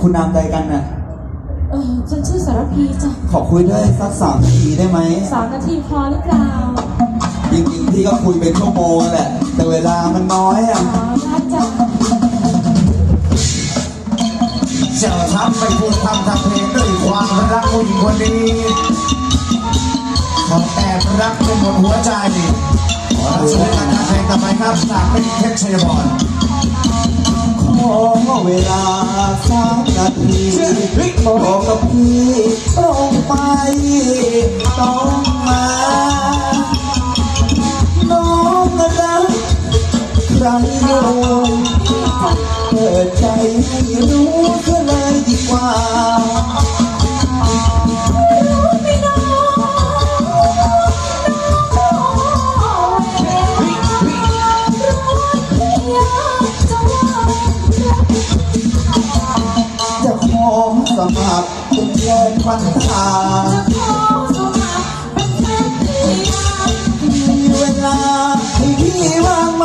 คุณนามใดกันน่ะ เออฉันชื่อสารพีจ้ะขอคุยด้วยสักสามนาทีได้ไหม สามนาทีพอหรือเปล่าจริงๆพี่ก็คุยเป็นชั่วโมงแหละ แต่เวลามันน้อยอะ อ๋อได้จ้ะเจ้าทำไปพูดทำทำเพลงด้วยความรักผู้หญิงคนนี้ขอแอบรักจนหมดหัวใจขอรับเชิญการเพลงต่อไปครับจากเป็นเพชรชัยพรข อเวลาสามนาทีบอกกับพี่ตรงไปตรงมา น้องกรักใครอยู่เปิดใจให้รู้ก็เลยดีกว่า มัครเป็นแฟนพันธาจะขอสมัครเป็นแฟนพี่มีเวลาให้พี่ว่างไหม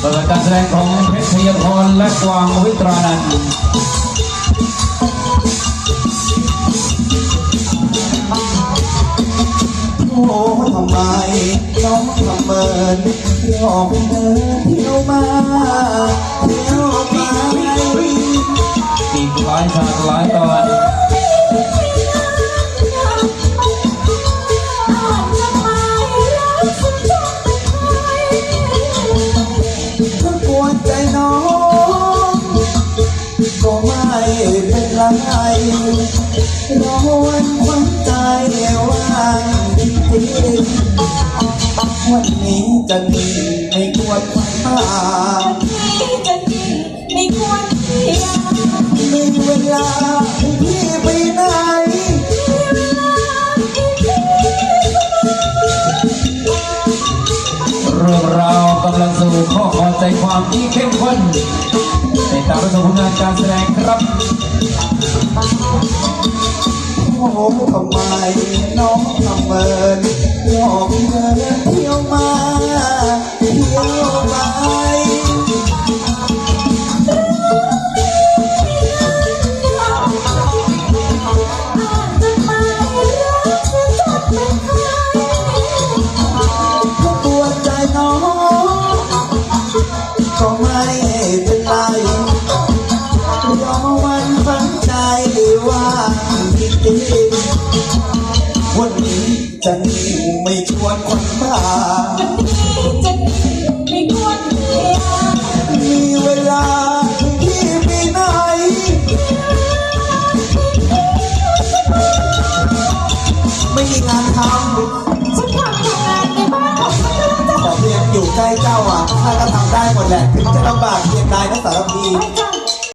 เปิดการแสดงของเพชรชยพรและกวางวิตรานันท์โอ้ทำไม องทำเมินยอมเดินเที่ยวมาเที่ยวไปอีกหลายฉากหลายตอนก็ไม่เป็นไรรอวัน วันนี้จะมีไม่กวรพลาดจะนใควรมามีเวลาพี่ไปไหนเรื่องราวกำลังสู่ข้อคอใจความที่เข้มข้นติดตามปรับชมผลงานการแสดงครับโอ้ทำไมน้องทำเมินหลอกเดิน วันนี้จะหนีไม่ชวนคนบ้ามีเวลาให้พี่ไปไหนไม่มีงานทำขอเพียงอยู่ใกล้เจ้าอะข้าก็ทำได้หมดแหละถึงจะลำบากเพียงใดนะสารพีจ้า